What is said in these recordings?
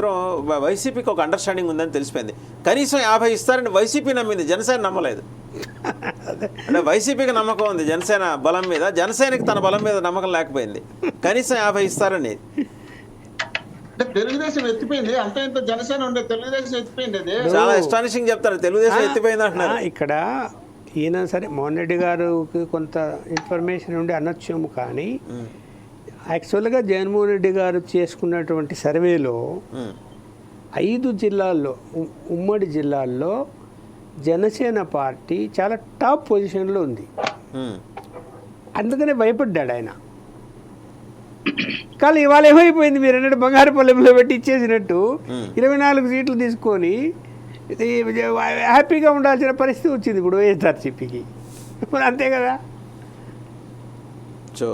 మాత్రం వైసీపీకి ఒక అండర్స్టాండింగ్ ఉందని తెలిసిపోయింది. కనీసం యాభై ఇస్తారని వైసీపీ నమ్మింది జనసేన నమ్మలేదు. అంటే వైసీపీకి నమ్మకం ఉంది జనసేన బలం మీద జనసేనకి తన బలం మీద నమ్మకం లేకపోయింది. కనీసం యాభై ఇస్తారని. అంటే తెలుగుదేశం ఎత్తిపోయింది అంత ఇంత జనసేన ఉండే తెలుగుదేశం ఎత్తిపోయింది అది. చాలా చెప్తారు తెలుగుదేశం ఎత్తిపోయింది అంటున్నారు. ఆ, ఇక్కడ ఈయన సరే మోహన్ రెడ్డి గారికి కొంత ఇన్ఫర్మేషన్ ఉండి అనొచ్చేమో కానీ యాక్చువల్గా జగన్మోహన్ రెడ్డి గారు చేసుకున్నటువంటి సర్వేలో ఐదు జిల్లాల్లో ఉమ్మడి జిల్లాల్లో జనసేన పార్టీ చాలా టాప్ పొజిషన్లో ఉంది. అందుకనే భయపడ్డాడు ఆయన. కానీ ఇవాళ ఏమైపోయింది మీరు అన్నట్టు బంగారు పల్లెంలో పెట్టి ఇచ్చేసినట్టు ఇరవై నాలుగు సీట్లు తీసుకొని హ్యాపీగా ఉండాల్సిన పరిస్థితి వచ్చింది ఇప్పుడు వైఎస్ఆర్సీపీకి. అంతే కదా? సో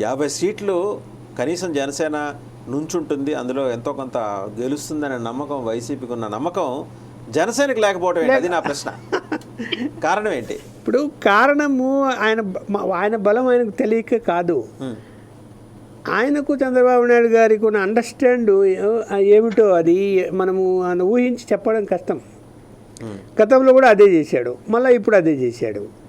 యాభై సీట్లు కనీసం జనసేన నుంచుంటుంది. అందులో ఎంతో కొంత గెలుస్తుందనే నమ్మకం వైసీపీకి ఉన్న నమ్మకం జనసేనకి లేకపోవడం ఏంటి? అది నా ప్రశ్న. కారణం ఏంటి? ఇప్పుడు కారణము ఆయన ఆయన బలం ఆయనకు తెలియక కాదు. ఆయనకు చంద్రబాబు నాయుడు గారికి ఉన్న అండర్స్టాండ్ ఏమిటో అది మనము ఆయన ఊహించి చెప్పడం కష్టం. గతంలో కూడా అదే చేశాడు. మళ్ళీ ఇప్పుడు అదే చేశాడు.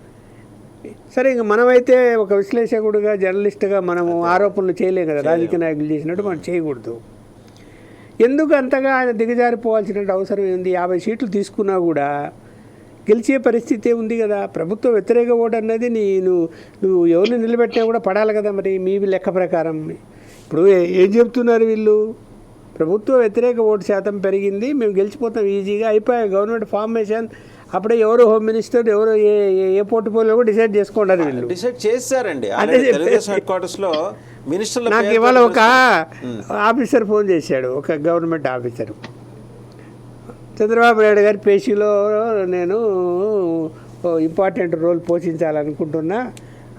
సరే ఇంక మనమైతే ఒక విశ్లేషకుడుగా జర్నలిస్ట్గా మనము ఆరోపణలు చేయలేం కదా. రాజకీయ నాయకులు చేసినట్టు మనం చేయకూడదు. ఎందుకు అంతగా ఆయన దిగజారిపోవాల్సిన అవసరం ఏంది యాభై సీట్లు తీసుకున్నా కూడా గెలిచే పరిస్థితి ఉంది కదా. ప్రభుత్వ వ్యతిరేక ఓటు అన్నది నేను నువ్వు ఎవరిని నిలబెట్టినా కూడా పడాలి కదా మరి మీ లెక్క ప్రకారం. ఇప్పుడు ఏ- చెప్తున్నారు వీళ్ళు? ప్రభుత్వ వ్యతిరేక ఓటు శాతం పెరిగింది మేము గెలిచిపోతాం ఈజీగా అయిపోయాయి గవర్నమెంట్ ఫార్మేషన్ అప్పుడే ఎవరు హోమ్ మినిస్టర్ ఎవరు ఏ ఏ- పోర్టుపోలియో కూడా డిసైడ్ చేసుకున్నారు వీళ్ళు. డిసైడ్ చేశారండి అదే ఆల్రెడీ చెప్పేసి. తెలుగుదేశం హెడ్ క్వార్టర్స్లో మినిస్టర్ల నాకు ఇవాళ ఒక. ఆఫీసర్ ఫోన్ చేశాడు ఒక గవర్నమెంట్ ఆఫీసర్ చంద్రబాబు నాయుడు గారి పేషీలో నేను ఇంపార్టెంట్ రోల్ పోషించాలనుకుంటున్నా.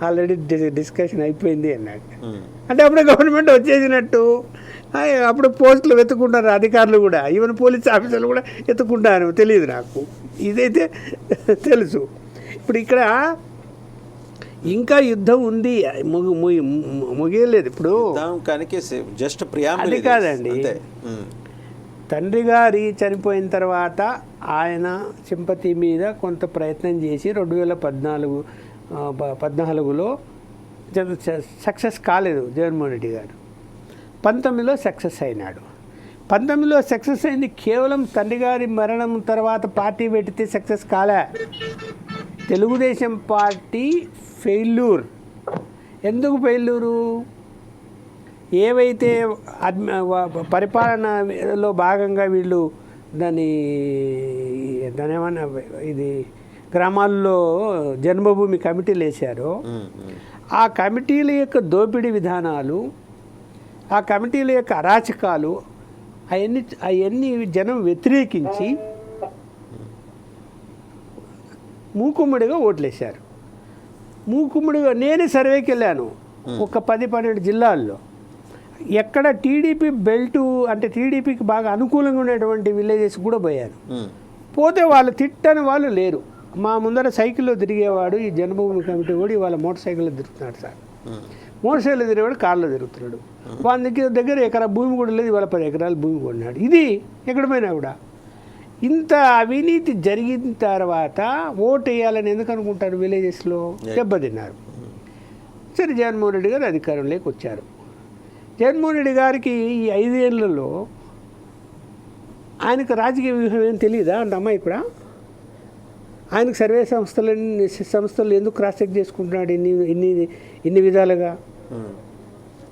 ఆల్రెడీ డిస్కషన్ అయిపోయింది అన్నాడు. ఉమ్, అంటే అప్పుడే గవర్నమెంట్ వచ్చేసినట్టు. అప్పుడు పోస్టులు వెతుకుంటారు అధికారులు కూడా. ఈవెన్ పోలీస్ ఆఫీసర్లు కూడా ఎత్తుకుంటారు తెలియదు నాకు. ఇదైతే తెలుసు. ఇప్పుడు ఇక్కడ ఇంకా యుద్ధం ఉంది. ముగి ముగి- ముగియలేదు. ఇప్పుడు జస్ట్ అది కాదండి. తండ్రి గారి చనిపోయిన తర్వాత ఆయన సింపతి మీద కొంత ప్రయత్నం చేసి రెండు వేల పద్నాలుగు పద్నాలుగులో సక్సెస్ కాలేదు జగన్మోహన్ రెడ్డి గారు. పంతొమ్మిదిలో సక్సెస్ అయినాడు. పంతొమ్మిదిలో సక్సెస్ అయింది కేవలం తండ్రి గారి మరణం తర్వాత పార్టీ పెడితే సక్సెస్ కాలే. Telugu Desam party failure. ఎందుకు ఫెయిల్యూరు? ఏవైతే పరిపాలనలో భాగంగా వీళ్ళు దాని దాని ఏమన్నా ఇది గ్రామాల్లో జన్మభూమి కమిటీలు వేశారో. ఆ కమిటీల యొక్క దోపిడీ విధానాలు ఆ కమిటీల యొక్క అరాచకాలు అవన్నీ అవన్నీ జనం వ్యతిరేకించి మూకుమ్మడిగా ఓట్లేశారు. మూకుమ్మడిగా నేనే సర్వేకి వెళ్ళాను ఒక పది పన్నెండు జిల్లాల్లో. ఎక్కడ టీడీపీ బెల్ట్ అంటే టీడీపీకి బాగా అనుకూలంగా ఉండేటువంటి విలేజెస్ కూడా పోయాను. పోతే వాళ్ళు తిట్టని వాళ్ళు లేరు. మా ముందర సైకిల్లో తిరిగేవాడు ఈ జన్మభూమి కమిటీ కూడా ఇవాళ మోటార్ సైకిల్లో తిరుగుతున్నాడు సార్. సైకిల్ తిరిగేవాడు కార్లో తిరుగుతున్నాడు. వాళ్ళ దగ్గర దగ్గర ఎకరా భూమి కూడా లేదు ఇవాళ పది ఎకరాల భూమి కొన్నాడు. ఇది ఎక్కడ పోయినా కూడా. ఇంత అవినీతి జరిగిన తర్వాత ఓటు వేయాలని ఎందుకు అనుకుంటారు విలేజెస్లో? దెబ్బతిన్నారు. సరే జగన్మోహన్ రెడ్డి గారు అధికారంలోకి వచ్చారు. జగన్మోహన్ రెడ్డి గారికి ఈ ఐదేళ్ళలో ఆయనకు రాజకీయ వ్యూహం ఏం తెలియదా అంటే అమ్మాయి కూడా ఆయనకు సర్వే సంస్థలు సంస్థలు ఎందుకు క్రాస్ చెక్ చేసుకుంటున్నాడు? ఇన్ని ఇన్ని ఇన్ని విధాలుగా? Hmm.